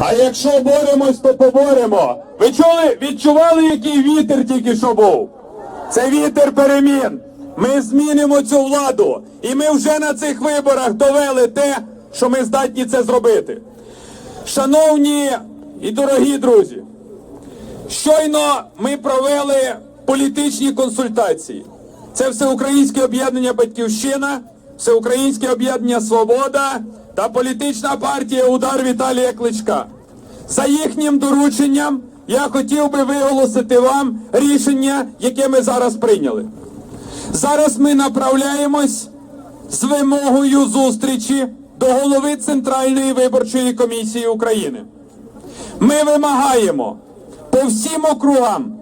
А якщо боремось, то поборемо. Ви чули, відчували, який вітер тільки що був? Це вітер перемін. Ми змінимо цю владу. І ми вже на цих виборах довели те, що ми здатні це зробити. Шановні і дорогі друзі, щойно ми провели політичні консультації. Це Всеукраїнське об'єднання Батьківщина, Всеукраїнське об'єднання Свобода та політична партія Удар Віталія Кличка. За їхнім дорученням я хотів би виголосити вам рішення, яке ми зараз прийняли. Зараз ми направляємось з вимогою зустрічі до голови Центральної виборчої комісії України. Ми вимагаємо по всім округам,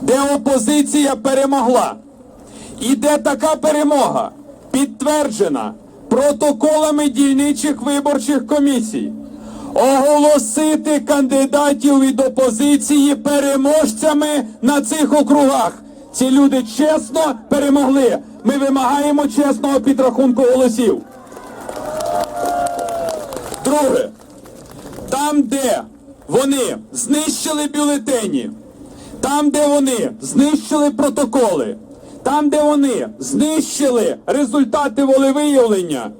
де опозиція перемогла, і де така перемога підтверджена протоколами дільничих виборчих комісій, оголосити кандидатів від опозиції переможцями на цих округах. Ці люди чесно перемогли. Ми вимагаємо чесного підрахунку голосів. Друге, там, де вони знищили бюлетені, там, де вони знищили протоколи, там, де вони знищили результати волевиявлення,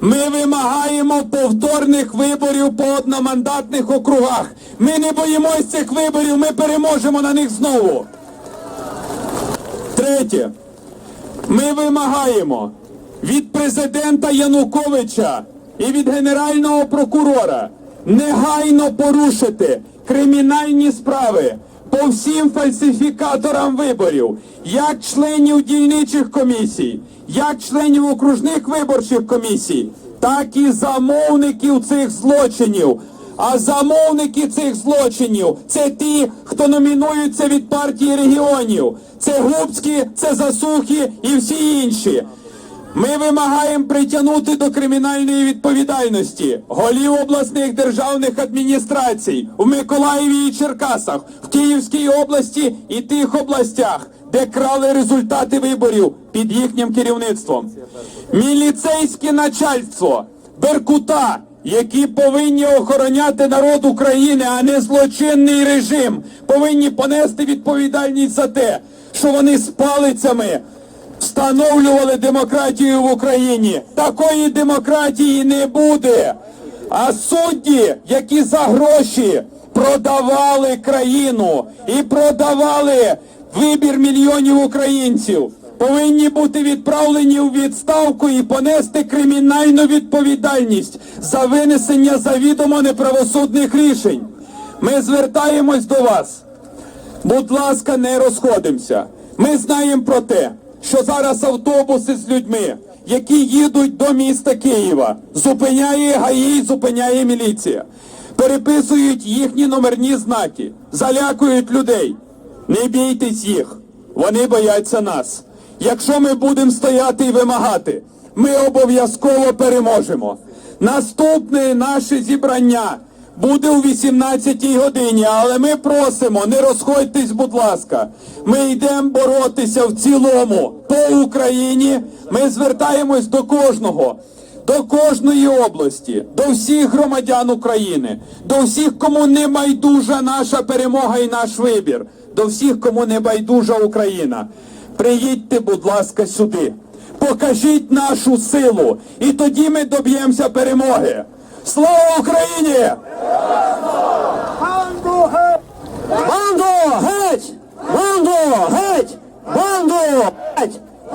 ми вимагаємо повторних виборів по одномандатних округах. Ми не боїмось цих виборів, ми переможемо на них знову. Третє. Ми вимагаємо від президента Януковича і від генерального прокурора негайно порушити кримінальні справи по всім фальсифікаторам виборів, як членів дільничих комісій, як членів окружних виборчих комісій, так і замовників цих злочинів. А замовники цих злочинів це ті, хто номінуються від партії регіонів. Це Губські, це Засухи і всі інші. Ми вимагаємо притягнути до кримінальної відповідальності голів обласних державних адміністрацій в Миколаєві і Черкасах, в Київській області і тих областях, де крали результати виборів під їхнім керівництвом. Міліцейське начальство Беркута, які повинні охороняти народ України, а не злочинний режим, повинні понести відповідальність за те, що вони з палицями встановлювали демократію в Україні. Такої демократії не буде. А судді, які за гроші продавали країну і продавали вибір мільйонів українців, повинні бути відправлені у відставку і понести кримінальну відповідальність за винесення завідомо неправосудних рішень. Ми звертаємось до вас. Будь ласка, не розходимося. Ми знаємо про те, що зараз автобуси з людьми, які їдуть до міста Києва, зупиняє ГАІ, зупиняє міліція, переписують їхні номерні знаки, залякують людей. Не бійтесь їх, вони бояться нас. Якщо ми будемо стояти і вимагати, ми обов'язково переможемо. Наступне наше зібрання буде у 18 годині, але ми просимо, не розходьтесь, будь ласка. Ми йдемо боротися в цілому по Україні. Ми звертаємось до кожного. До кожної області, до всіх громадян України, до всіх, кому не байдужа наша перемога і наш вибір, до всіх, кому не байдужа Україна. Приїдьте, будь ласка, сюди. Покажіть нашу силу, і тоді ми доб'ємося перемоги. Слава Україні!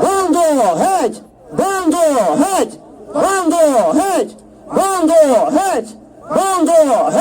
Bando! head, Bando! head, Bando! head, Bando! head, Bando! head.